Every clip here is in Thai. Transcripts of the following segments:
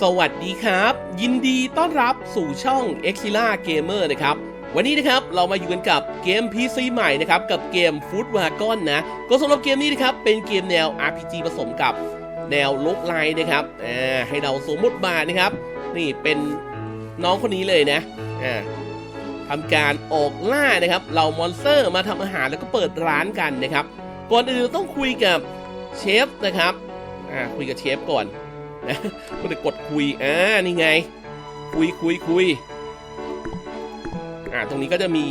สวัสดีครับ ยินดีต้อนรับสู่ช่อง e x i l a Gamer นะครับ วันนี้นะครับเรามาอยู่กันกับเกม PC ใหม่นะครับ กับเกม Food Wagon นะ ก็สำหรับเกมนี้นะครับ เป็นเกมแนว RPG ผสมกับแนวลกไลน์นะครับอ่าให้เราสวมบทบาทนะครับ นี่เป็นน้องคนนี้เลยนะอ่าทำการออกล่านะครับเรามอนสเตอร์มาทำอาหารแล้วก็เปิดร้านกันนะครับ ก่อนอื่นต้องคุยกับเชฟนะครับอ่าคุยกับเชฟก่อน นะก็จะกดคุยอ่านี่ไง คุยคุยคุยอ่าตรงนี้ก็จะมี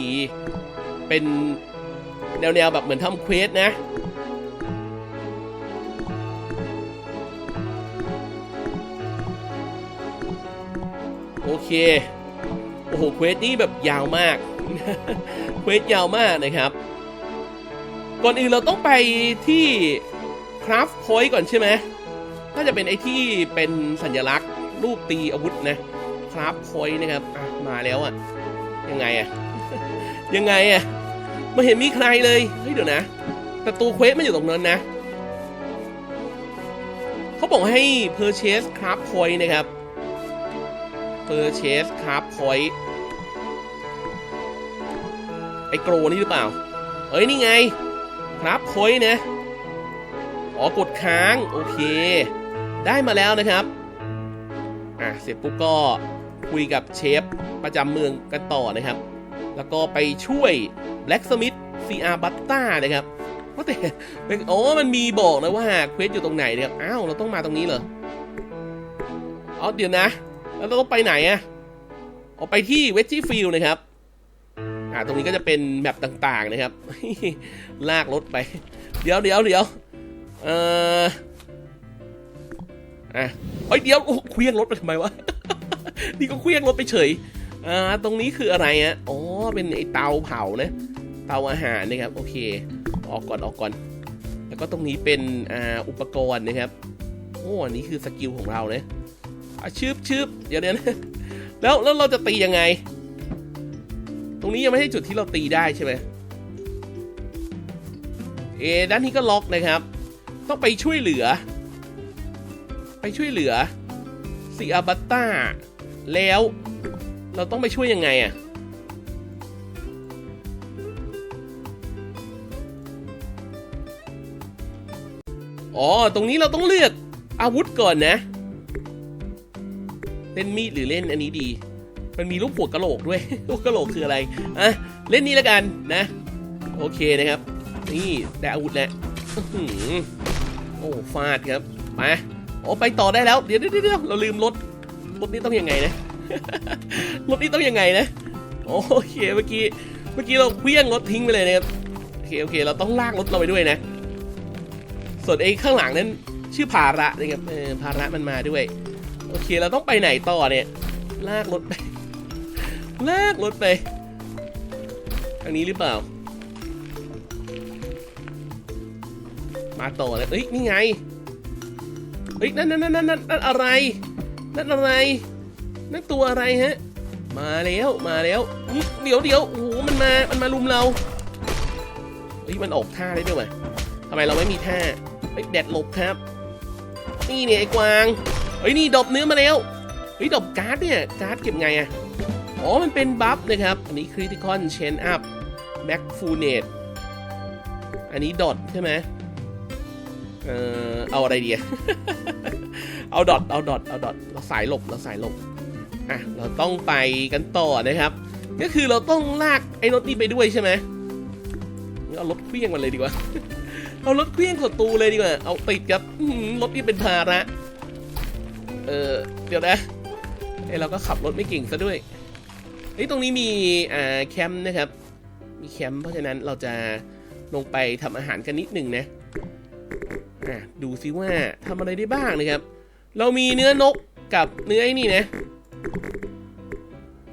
เป็นแนวแนวๆแบบเหมือนทำเควสนะโอเค โอ้โห เควสนี่แบบยาวมาก เควสยาวมากนะครับ ก่อนอื่นเราต้องไปที่คราฟพอยต์ก่อนใช่ไหม น่าจะเป็นไอ้ที่เป็นสัญลักษณ์รูปตีอาวุธนะครับพอยนะครับอะมาแล้วอะยังไงอะยังไงอะไม่เห็นมีใครเลยเฮ้ยเดี๋ยวนะแต่ตัวเควสมันอยู่ตรงนั้นนะเขาบอกให้ purchase craft point นะครับ purchase craft point ไอ้โกรนี่หรือเปล่า เอ้ยนี่ไง craft point นะ อ๋อกดค้าง โอเค ได้มาแล้วนะครับ อะเสร็จปุ๊บก็คุยกับเชฟประจำเมืองกันต่อนะครับ แล้วก็ไปช่วย Blacksmith CR b u t t a นะครับว่าแต่โอ้มันมีบอกนะว่าเควสอยู่ตรงไหนนะครับ อ้าว เราต้องมาตรงนี้เหรออ๋อเดี๋ยวนะ แล้วเราต้องไปไหนอะออกไปที่เวจจี้ฟิลนะครับ อ่า ตรงนี้ก็จะเป็นแมปต่างๆนะครับ ลากรถไป เดี๋ยวเดี๋ยวเดี๋ยวเอ่อ อะเฮ้ยเดี๋ยวเคลี้ยงรถไปทำไมวะ นี่ก็เคลี้ยงรถไปเฉย อ่า ตรงนี้คืออะไรอะอ๋อ เป็นไอเตาเผานะ เตาอาหารนะครับ โอเค ออกก่อนออกก่อน แล้วก็ตรงนี้เป็นอ่าอุปกรณ์นะครับ โอ้อันนี้คือสกิลของเรานะอะชืบชืบเดี๋ยวเดี๋ยวนะแล้วแล้วเราจะตียังไง ตรงนี้ยังไม่ใช่จุดที่เราตีได้ใช่ไหมเอด้านนี้ก็ล็อกนะครับ ต้องไปช่วยเหลือ ไปช่วยเหลือซีอาบัตตาแล้วเราต้องไปช่วยยังไงอะ่ะอ๋อ ตรงนี้เราต้องเลือกอาวุธก่อนนะ เล่นมีดหรือเล่นอันนี้ดี มันมีรูปหัวกะโหลกด้วย หัวกะโหลกคืออะไรอะเล่นนี้แล้วกันนะ โอเคนะครับ นี่ได้อาวุธแล้วอื้อหือโอ้ฟาดครับ มา โอ้ไปต่อได้แล้ว เดี๋ยวเดี๋ยวเดี๋ยวเราลืมรถ รถนี้ต้องยังไงนะ รถนี้ต้องยังไงนะ โอเค เมื่อกี้ เมื่อกี้เราเคลี้ยงรถทิ้งไปเลยนะครับ โอเค โอเค เราต้องลากรถเราไปด้วยนะ ส่วนไอ้ข้างหลังนั้นชื่อภาระนะครับเออภาระมันมาด้วย โอเค เราต้องไปไหนต่อเนี่ย ลากรถไป ลากรถไป ทางนี้หรือเปล่า มาต่อเลยเอ้ย นี่ไง เฮ้ยนั่นนั่นนั่นนั่นนั่นอะไร นั่นอะไร นั่นตัวอะไรฮะ มาแล้วมาแล้วเดี๋ยวเดี๋ยวโอ้โหมันมา มันมาลุมเราเฮ้ยมันออกท่าได้ด้วยวะทำไมเราไม่มีท่าเฮ้ยแดดหลบครับ นี่เนี่ยไอ้กวางเฮ้ยนี่ดรอปเนื้อมาแล้วเฮ้ยดรอปการ์ดเนี่ยการ์ดเก็บไงอะอ๋อมันเป็นบัฟนะครับ อันนี้ critical chain up back full net อันนี้ดอทใช่ไหม เออเอาอะไรดีเอาดอทเอาดอทเอาดอทเราสายหลบเราสายหลบอะเราต้องไปกันต่อนะครับ ก็คือเราต้องลากไอ้รถนี้ไปด้วยใช่ไหมเอารถเคลี้ยงมันเลยดีกว่า เอารถเคลี้ยงศัตรูเลยดีกว่า เอาติดกับรถนี่เป็นภาระเออเดี๋ยวนะไอเราก็ขับรถไม่เก่งซะด้วยเฮ้ตรงนี้มีอ่าแคมป์นะครับ มีแคมป์เพราะฉะนั้นเราจะลงไปทำอาหารกันนิดหนึ่งนะ อะดูซิว่าทำอะไรได้บ้างนะครับ เรามีเนื้อนกกับเนื้อไอ้นี่นะ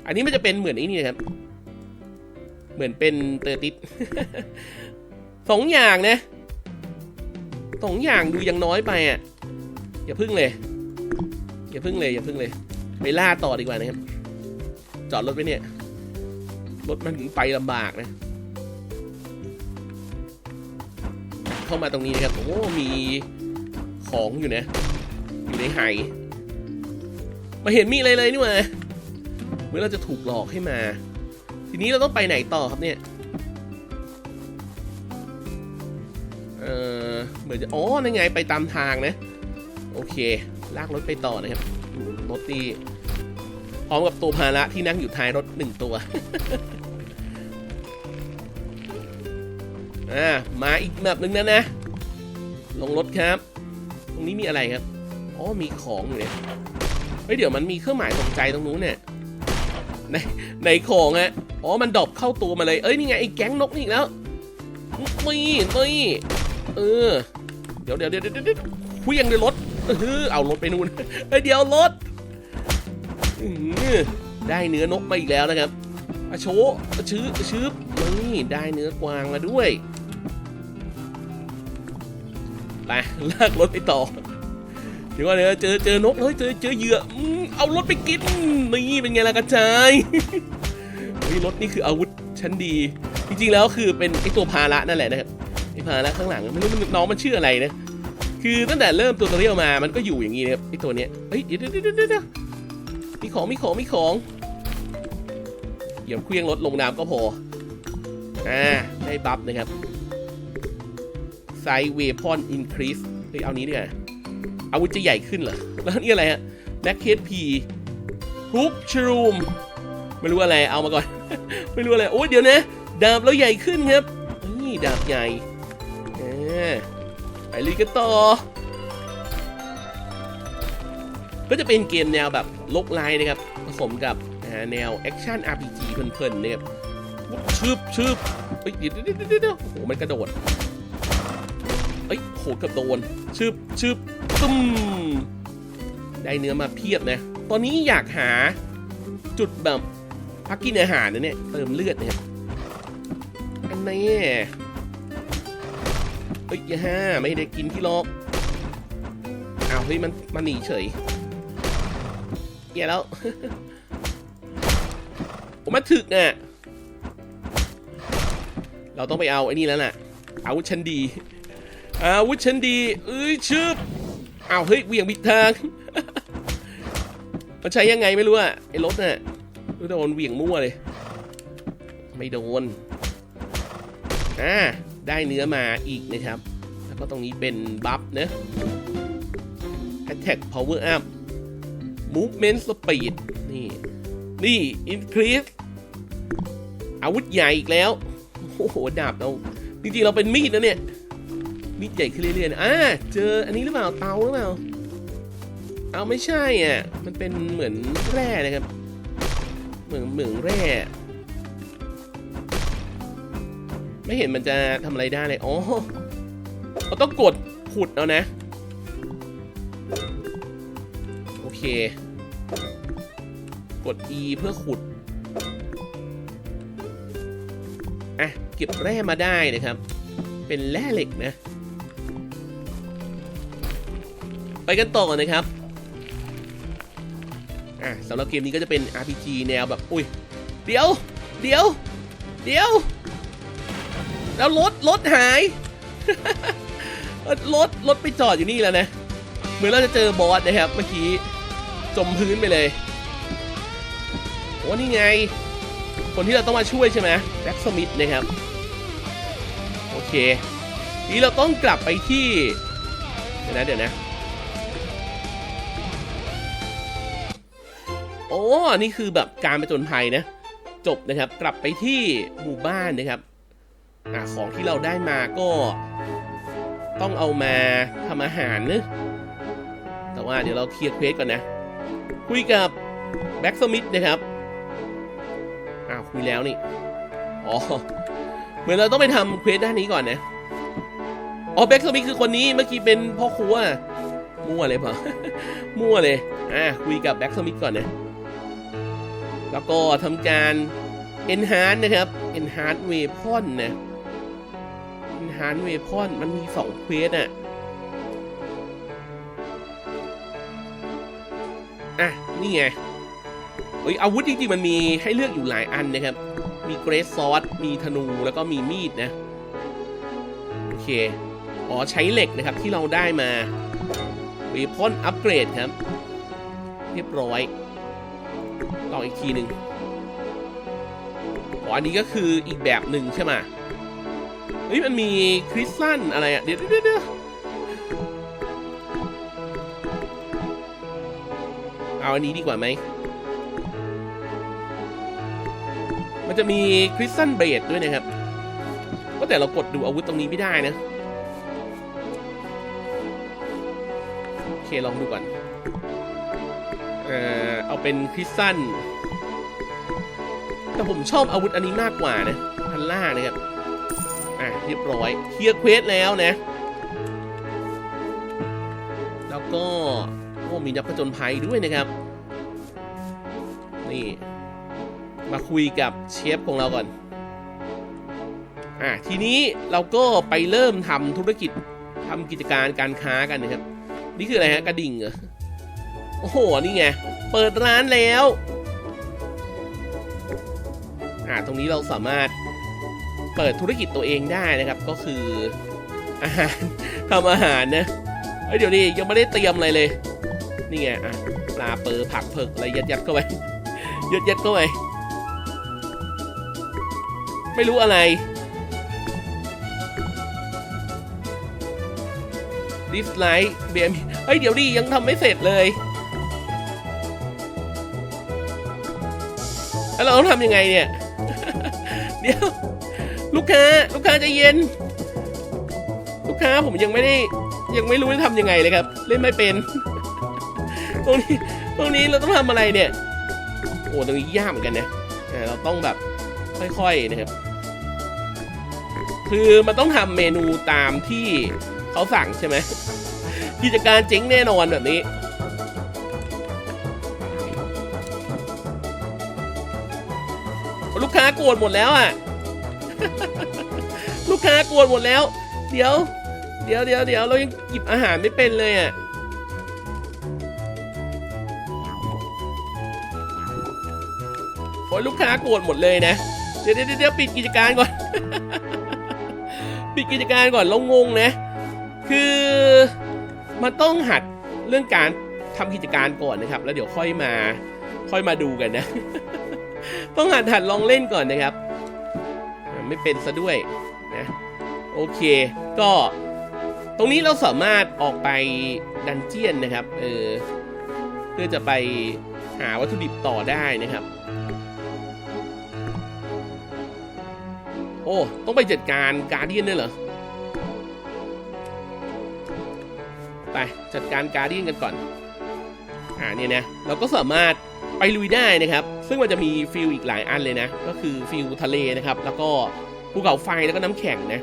อันนี้มันจะเป็นเหมือนไอ้นี่นะครับ เหมือนเป็นเตอร์ติสสองอย่างนะสองอย่างดูยังน้อยไปอะ อย่าพึ่งเลย อย่าพึ่งเลย อย่าพึ่งเลยไปล่าต่อดีกว่านะครับ จอดรถไว้เนี่ย รถมันไปลำบากนะ เข้ามาตรงนี้นะครับ โอ้ มีของอยู่นะ อยู่ในไหมาเห็นมีอะไรเลยนี่หว่าเหมือนเราจะถูกหลอกให้มา ทีนี้เราต้องไปไหนต่อครับเนี่ย เออเหมือนจะ อ๋อ นั่นไง ไปตามทางนะ โอเค ลากรถไปต่อนะครับ รถตีพร้อมกับตัวภาระที่นั่งอยู่ท้ายรถหนึ่งตัว อ่ามาอีกแบบหนึ่งนะนะ ลงรถครับ ตรงนี้มีอะไรครับอ๋อมีของอยู่เนี่ยเฮ้ยเดี๋ยวมันมีเครื่องหมายตกใจตรงนู้นเนี่ยในในของอะอ๋อมันดอปเข้าตัวมาเลยเอ้ยนี่ไงไอ้แก๊งนกนี่อีกแล้วนี่นี่เออเดี๋ยวเดี๋ยวเดี๋ยวเดี๋ยวเดี๋ยวคุยยังในรถเออเอารถไปนู่นเฮ้ยเดี๋ยวรถได้เนื้อนกมาอีกแล้วนะครับอโชว์ชื้อชื้อนี่ได้เนื้อกวางมาด้วย ไปลากรถไปต่อเดี๋ยวว่าเดี๋ยวเจอเจอนกเฮ้ยเจอเจอเหยื่อเอารถไปกินนี่เป็นไงล่ะกระจายเฮ้ยรถนี่คืออาวุธชั้นดี จริงๆแล้วคือเป็นไอตัวพาระนั่นแหละนะครับไอพาระข้างหลังไม่รู้น้องมันชื่ออะไรนะคือตั้งแต่เริ่มตัวตเรียวมามันก็อยู่อย่างนี้นะครับไอตัวเนี้ยเฮ้ยเดี๋ยวเดี๋ยวเดี๋ยวเดี๋ยวมีของมีของมีของเหยียบเครื่องรถลงน้ำก็พออ่าได้บัฟนะครับ ไซเวพอนอินครีสเฮ้ยเอานี้ดีกว่าอาวุธจะใหญ่ขึ้นเหรอ แล้วนี่อะไรฮะแบ็คเคสพีฮุกชรูมไม่รู้อะไรเอามาก่อน ไม่รู้อะไร โอ้ยเดี๋ยวนะ ดาบเราใหญ่ขึ้นครับ นี่ดาบใหญ่ไปลุยกันต่อ ก็จะเป็นเกมแนวแบบลกไลน์นะครับ ผสมกับแนวแอคชั่น RPG เพลินๆนะครับชืบชืบเฮ้ยเดี๋ยวเดี๋ยวเดี๋ยวโอ้โหมันกระโดด เอ้ยโหกับโดนชืบชืบตึ้มได้เนื้อมาเพียบนะ ตอนนี้อยากหาจุดแบบพักกินอาหารนะเนี่ยเติมเลือดเนี่ยอันนี้เฮ้ยอย่าห้าไม่ได้กินที่ลอกอ้าวเฮ้ยมันมันหนีเฉยเหี้ยแล้วผมมาถึกอะเราต้องไปเอาไอ้นี่แล้วน่ะอาวุธชั้นดี อาวุธชั้นดีเอ้ยชืบอ้าวเฮ้ยเวี่ยงผิดทางมันใช้ยังไงไม่รู้อะไอ้รถน่ะโดนเวี่ยงมั่วเลย ไม่โดนอ่าได้เนื้อมาอีกนะครับ แล้วก็ตรงนี้เป็นบัฟนะ Attack Power Up Movement Speed นี่ นี่ Increase อาวุธใหญ่อีกแล้ว โอ้โห ดาบเรา จริงๆ เราเป็นมีดนะเนี่ย มีดใหญ่ขึ้นเรื่อยๆอ่าเจออันนี้หรือเปล่าเตาหรือเปล่าเอาไม่ใช่อะมันเป็นเหมือนแร่นะครับ เหมือนเหมืองแร่ ไม่เห็นมันจะทำอะไรได้เลยอ๋อเราต้องกดขุดเอานะ โอเค กด E เพื่อขุดอะเก็บแร่มาได้นะครับ เป็นแร่เหล็กนะ ไปกันต่อนะครับอะสำหรับเกมนี้ก็จะเป็น RPG แนวแบบอุ้ยเดี๋ยว เดี๋ยว เดี๋ยว แล้วรถรถหายรถรถไปจอดอยู่นี่แล้วนะ เหมือนเราจะเจอบอสนะครับ เมื่อกี้จมพื้นไปเลยโอ้นี่ไง คนที่เราต้องมาช่วยใช่ไหมแบ็กสมิธนะครับ โอเค นี่เราต้องกลับไปที่ เดี๋ยวนะเดี๋ยวนะ โอ้นี่คือแบบการไปจนภัยนะ จบนะครับ กลับไปที่หมู่บ้านนะครับอของที่เราได้มาก็ต้องเอามาทำอาหารนะแต่ว่าเดี๋ยวเราเคลียร์เควสก่อนนะ คุยกับแบ็กสมิธนะครับ อ้าวคุยแล้วนี่ อ๋อ เหมือนเราต้องไปทำเควสด้านนี้ก่อนนะ อ๋อแบ็กสมิธคือคนนี้เมื่อกี้เป็นพ่อครัวมั่วเลยเปล่ามั่วเลย อะคุยกับแบ็กสมิธก่อนนะ แล้วก็ทำการ enhance นะครับ enhance weapon นะ enhance weapon มันมีสองเควสอะอะ นี่ไงเอ้ยอาวุธจริงๆ มันมีให้เลือกอยู่หลายอันนะครับ มีเกรสซอสมีธนูแล้วก็มีมีดนะ โอเค อ๋อ ใช้เหล็กนะครับที่เราได้มา weapon upgrade ครับ เรียบร้อย องอีกทีหนึ่งอ๋ออันนี้ก็คืออีกแบบหนึ่งใช่ไหมเฮ้ยมันมีคริสตัลอะไรอะเดี๋ยวเดี๋ยวเดี๋ยวเอาอันนี้ดีกว่าไหม มันจะมีคริสตัลเบรดด้วยนะครับ ก็แต่เรากดดูอาวุธตรงนี้ไม่ได้นะ โอเค ลองดูก่อน เออเอาเป็นคริสตัลแต่ผมชอบอาวุธอันนี้มากกว่านะพันล่านะครับ อะเรียบร้อยเคลียร์เควสแล้วนะ แล้วก็โอ้มีนักผจญภัยด้วยนะครับ นี่ มาคุยกับเชฟของเราก่อน อะทีนี้เราก็ไปเริ่มทำธุรกิจทำกิจการการค้ากันนะครับ นี่คืออะไรฮะกระดิ่งเหรอ โอ้โห นี่ไง เปิดร้านแล้ว อ่า ตรงนี้เราสามารถเปิดธุรกิจตัวเองได้นะครับ ก็คืออาหารทำอาหารนะเอ้ยเดี๋ยวนี้ยังไม่ได้เตรียมอะไรเลย นี่ไง อะปลาเปอร์ผักเผือกอะไรยัดยัดๆเข้าไป ยัดยัดๆเข้าไป ไม่รู้อะไรดิสไลท์เบียมเฮ้ย เดี๋ยวดิยังทำไม่เสร็จเลย ต้องทำยังไงเนี่ย เดี๋ยว ลูกค้า ลูกค้าใจเย็น ลูกค้าผมยังไม่ได้ยังไม่รู้จะทำยังไงเลยครับ เล่นไม่เป็น ตรงนี้ตรงนี้เราต้องทำอะไรเนี่ย โอ้ตรงนี้ยากเหมือนกันนะเราต้องแบบค่อยๆนะครับ คือมันต้องทำเมนูตามที่เขาสั่งใช่ไหมกิจการเจ๊งแน่นอนแบบนี้ รธหมดแล้วอะ ลูกค้าโกรธหมดแล้ว เดี๋ยว เดี๋ยวเดี๋ยวเดี๋ยวเรายังหยิบอาหารไม่เป็นเลยอะโอ้ยลูกค้าโกรธหมดเลยนะ เดี๋ยวเดี๋ยวเดี๋ยวปิดกิจการก่อน ปิดกิจการก่อนเรางงนะ คือมันต้องหัดเรื่องการทำกิจการก่อนนะครับ แล้วเดี๋ยวค่อยมา ค่อยมาดูกันนะ ต้องหัดหัดลองเล่นก่อนนะครับ ไม่เป็นซะด้วยนะโอเค ก็ตรงนี้เราสามารถออกไปดันเจียนนะครับเออเพื่อจะไปหาวัตถุดิบต่อได้นะครับ โอ้ ต้องไปจัดการการเดียนด้วยเหรอ ไปจัดการการเดียนกันก่อนอ่าเนี่ยนะเราก็สามารถ ไปลุยได้นะครับ ซึ่งมันจะมีฟิลอีกหลายอันเลยนะ ก็คือฟิลทะเลนะครับ แล้วก็ภูเขาไฟแล้วก็น้ำแข็งนะ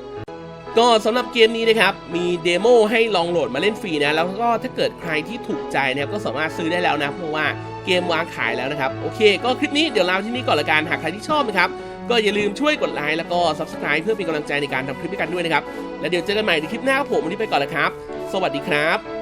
ก็สำหรับเกมนี้นะครับ มีเดโมให้ลองโหลดมาเล่นฟรีนะ แล้วก็ถ้าเกิดใครที่ถูกใจนะครับ ก็สามารถซื้อได้แล้วนะ เพราะว่าเกมวางขายแล้วนะครับ โอเค ก็คลิปนี้เดี๋ยวลาที่นี้ก่อนละกัน หากใครที่ชอบนะครับ ก็อย่าลืมช่วยกดไลค์แล้วก็ subscribe เพื่อเป็นกำลังใจในการทำคลิปด้วยกันด้วยนะครับ แล้วเดี๋ยวเจอกันใหม่ในคลิปหน้าครับผมวันนี้ไปก่อนล้วครับ สวัสดีครับ